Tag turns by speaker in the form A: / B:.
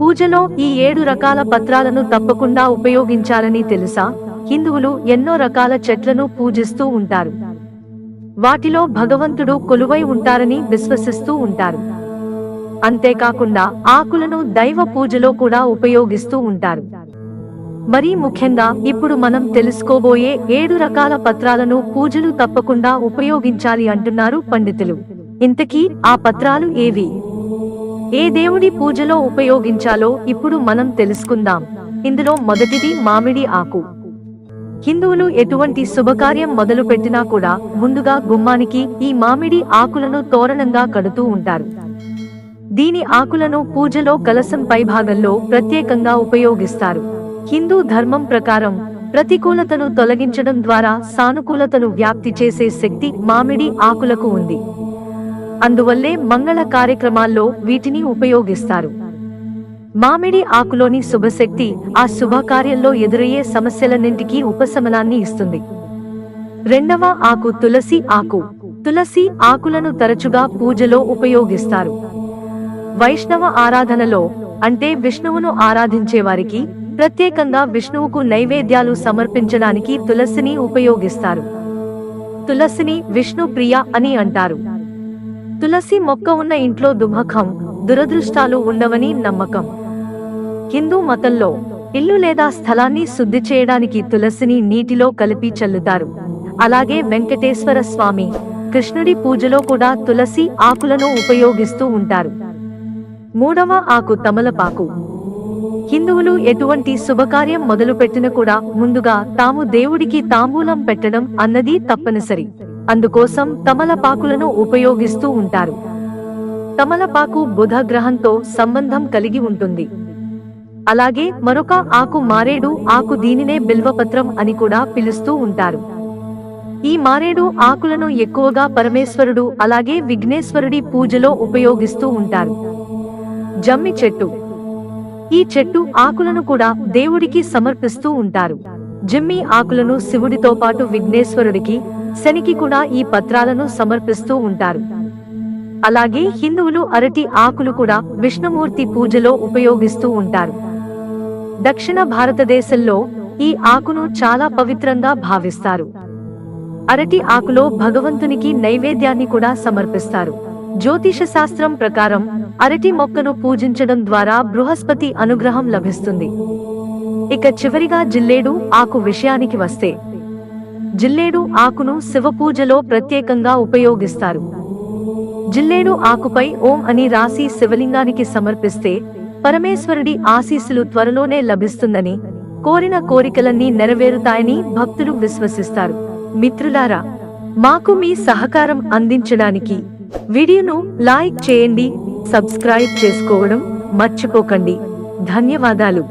A: పూజలో ఈ ఏడు రకాల పత్రాలను తప్పకుండా ఉపయోగించాలని తెలుసా? హిందువులు ఎన్నో రకాల చెట్లను పూజిస్తూ ఉంటారు. వాటిలో భగవంతుడు కొలువై ఉంటారని విశ్వసిస్తూ ఉంటారు. అంతేకాకుండా ఆకులను దైవ పూజలో కూడా ఉపయోగిస్తూ ఉంటారు. మరీ ముఖ్యంగా ఇప్పుడు మనం తెలుసుకోబోయే ఏడు రకాల పత్రాలను పూజలు తప్పకుండా ఉపయోగించాలి అంటున్నారు పండితులు. ఇంతకీ ఆ పత్రాలు ఏవి? ఏ దేవుడి పూజలో ఉపయోగించాలో ఇప్పుడు మనం తెలుసుకుందాం. ఇందులో మొదటిది మామిడి ఆకు. హిందువులు ఎటువంటి శుభకార్యం మొదలు పెట్టినా కూడా ముందుగా గుమ్మానికి ఈ మామిడి ఆకులను తోరణంగా కడుతూ ఉంటారు. దీని ఆకులను పూజలో కలసం పైభాగంలో ప్రత్యేకంగా ఉపయోగిస్తారు. హిందూ ధర్మం ప్రకారం ప్రతికూలతను తొలగించడం ద్వారా సానుకూలతను వ్యాప్తి చేసే శక్తి మామిడి ఆకులకు ఉంది. అందువల్లే మంగళ కార్యక్రమాల్లో వీటిని ఉపయోగిస్తారు. మామిడి ఆకులోని శుభశక్తి ఆ శుభకార్యంలో ఎదురయ్యే సమస్యలన్నింటికీ ఉపశమనాన్ని ఇస్తుంది. రెండవ ఆకు తులసి ఆకు. తులసి ఆకులను తరచుగా పూజలో ఉపయోగిస్తారు. వైష్ణవ ఆరాధనలో అంటే విష్ణువును ఆరాధించేవారికి ప్రత్యేకంగా విష్ణువుకు నైవేద్యాలు సమర్పించడానికి తులసిని ఉపయోగిస్తారు. తులసిని విష్ణు ప్రియ అని అంటారు. తులసి మొక్క ఉన్న ఇంట్లో దుమఖం దురదృష్టాలు ఉండవని నమ్మకం. హిందూ మతంలో ఇల్లు లేదా స్థలాన్ని శుద్ధి చేయడానికి తులసిని నీటిలో కలిపి చల్లుతారు. అలాగే వెంకటేశ్వర స్వామి కృష్ణుడి పూజలో కూడా తులసి ఆకులను ఉపయోగిస్తూ ఉంటారు. మూడవ ఆకు తమలపాకు. హిందువులు ఎటువంటి శుభకార్యం మొదలుపెట్టిన కూడా ముందుగా తాము దేవుడికి తాంబూలం పెట్టడం అన్నది తప్పనిసరి. అందుకోసం తమలపాకులను ఉపయోగిస్తూ ఉంటారు. తమలపాకు బుధ గ్రహంతో సంబంధం కలిగి ఉంటుంది. అలాగే మరొక ఆకు మారేడు ఆకు దీనినే బిల్వపత్రం అని కూడా పిలుస్తూ ఉంటారు. ఈ మారేడు ఆకులను ఎక్కువగా పరమేశ్వరుడు అలాగే విఘ్నేశ్వరుడి పూజలో ఉపయోగిస్తూ ఉంటారు. జమ్మి చెట్టు. ఈ చెట్టు ఆకులను కూడా దేవుడికి సమర్పిస్తూ ఉంటారు. జిమ్మి ఆకులను శివుడితో పాటు విఘ్నేశ్వరుడికి శనికి కూడా ఈ పత్రాలను సమర్పిస్తూ ఉంటారు. అలాగే హిందువులు అరటి ఆకులు కూడా విష్ణుమూర్తి పూజలో ఉపయోగిస్తూ ఉంటారు. దక్షిణ భారతదేశంలో ఈ ఆకును చాలా పవిత్రంగా భావిస్తారు. అరటి ఆకులో భగవంతునికి నైవేద్యాన్ని కూడా సమర్పిస్తారు. జ్యోతిష శాస్త్రం ప్రకారం అరటి మొక్కను పూజించడం ద్వారా బృహస్పతి అనుగ్రహం లభిస్తుంది. ఇక చివరిగా జిల్లేడు ఆకు విషయానికి వస్తే. జిల్లేడు ఆకును శివ పూజలో ప్రత్యేకంగా ఉపయోగిస్తారు. జిల్లేడు ఆకుపై ఓం అని రాసి శివలింగానికి సమర్పిస్తే పరమేశ్వరుడి ఆశీస్సులు త్వరలోనే లభిస్తుందని కోరిన కోరికలన్నీ నెరవేరుతాయని భక్తులు విశ్వసిస్తారు. మిత్రులారా మాకు మీ సహకారం అందించడానికి వీడియోను లైక్ చేయండి సబ్స్క్రైబ్ చేసుకోవడం మర్చిపోకండి. ధన్యవాదాలు.